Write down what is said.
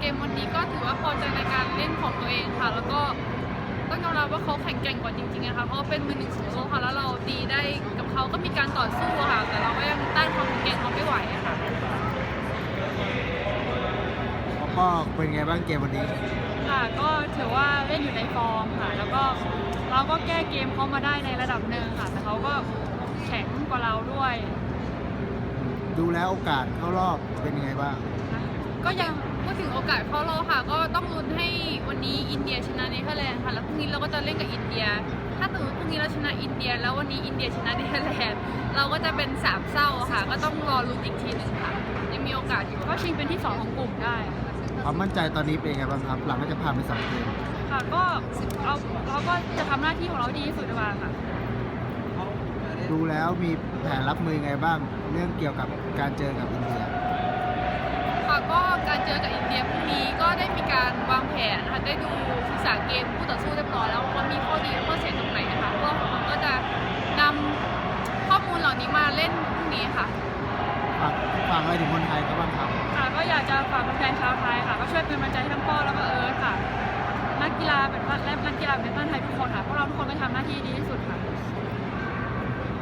เกมวันนี้ก็ถือว่าพอใจในการเล่นของตัวเองค่ะ แล้วก็ต้องยอมรับว่าเขาแข็งแกร่งกว่าจริงๆนะคะเพราะว่าเป็นมือหนึ่งของโลกค่ะแล้วเราตีได้กับเขาก็มีการต่อสู้อะค่ะ แต่เราก็ยังต้านความแข็งแกร่งเขาไม่ไหวอะค่ะแล้วก็เป็นไงบ้างเกมวันนี้ ค่ะก็ถือว่าเล่นอยู่ในฟอร์มค่ะ แล้วก็เราก็แก้เกมเขามาได้ในระดับหนึ่งค่ะ แต่เขาก็แข็งกว่าเราด้วย ดูแล้วโอกาสเข้ารอบเป็นยังไงบ้างนะ ก็ยังพูดถึงโอกาสเข้ารอบค่ะ ก็ต้องลุ้นให้วันนี้อินเดียชนะเนเธอร์แลนด์ค่ะ แล้วพรุ่งนี้เราก็จะเล่นกับอินเดีย ถ้าสมมติพรุ่งนี้เราชนะอินเดีย แล้ววันนี้อินเดียชนะเนเธอร์แลนด์เราก็จะเป็นสามเศร้าค่ะ ก็ต้องรอลุ้นอีกทีหนึ่งค่ะ ยังมีโอกาสอยู่ก็ชิงเป็นที่สองของกลุ่มได้ความมั่นใจตอนนี้เป็นยังไงบ้างครับ หลังจากผ่านไปสองเกมค่ะก็เราเราก็จะทำหน้าที่ของเราให้ดีที่สุดดีกว่าค่ะ ดูแล้วมีแผนรับมือยังไงบ้าง เรื่องเกี่ยวกับการเจอกับอินเดียค่ะก็การเจ อกับอินเดียพรุ่งนี้ก็ได้มีการวางแผนนะคะได้ดูศึกษาเกมผู้ต่อสู้เรียบร้อยแล้วว่ามีข้อดีข้อเสียตรงไหนนะคะพวกเราก็จะนำข้อมูลเหล่านี้มาเล่นพรุ่งนี้ค่ะฝากฝากอะไรถึงคนไทยเขาบ้างครับ ค่ะก็อยากจะฝากแฟนๆชาวไทยค่ะ ก็ช่วยเป็นกำลังใจให้ทั้งพ่อแล้วก็เอิร์ธค่ะ นักกีฬาเป็นบ้านและนักกีฬาเป็นบ้านไทยทุกคนค่ะพวกเราทุกคนก็ทำหน้าที่ดีที่สุดค่ะ